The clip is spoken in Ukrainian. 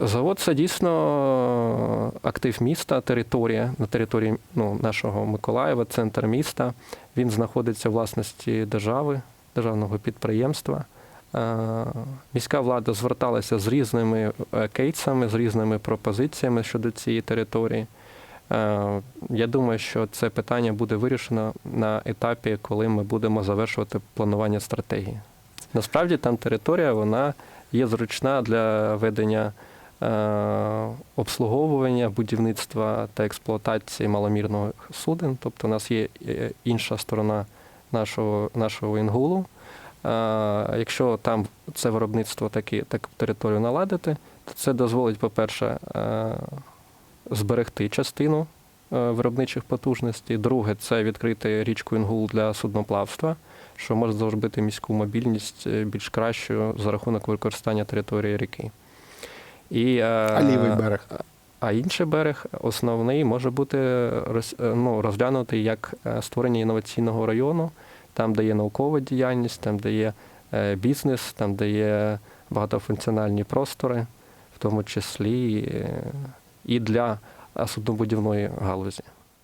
Завод це дійсно актив міста, територія на території ну, нашого Миколаєва, центр міста. Він знаходиться в власності держави, державного підприємства. Е, Міська влада зверталася з різними е, кейсами, з різними пропозиціями щодо цієї території. Е, Я думаю, що це питання буде вирішено на етапі, коли ми будемо завершувати планування стратегії. Насправді там територія вона є зручна для ведення е, обслуговування, будівництва та експлуатації маломірного суден. Тобто у нас є е, інша сторона нашого, нашого інгулу. Е, Якщо там це виробництво такі, таку територію наладити, то це дозволить, по-перше, е, зберегти частину е, виробничих потужностей. Друге, це відкрити річку Інгул для судноплавства, що може зробити міську мобільність е, більш кращою за рахунок використання території ріки. І, е, А лівий берег. а інший берег, основний, може бути роз- е, ну, розглянутий як е, створення інноваційного району, там, де є наукова діяльність, там, де є бізнес, там, де є багатофункціональні простори, в тому числі і для суднобудівної галузі.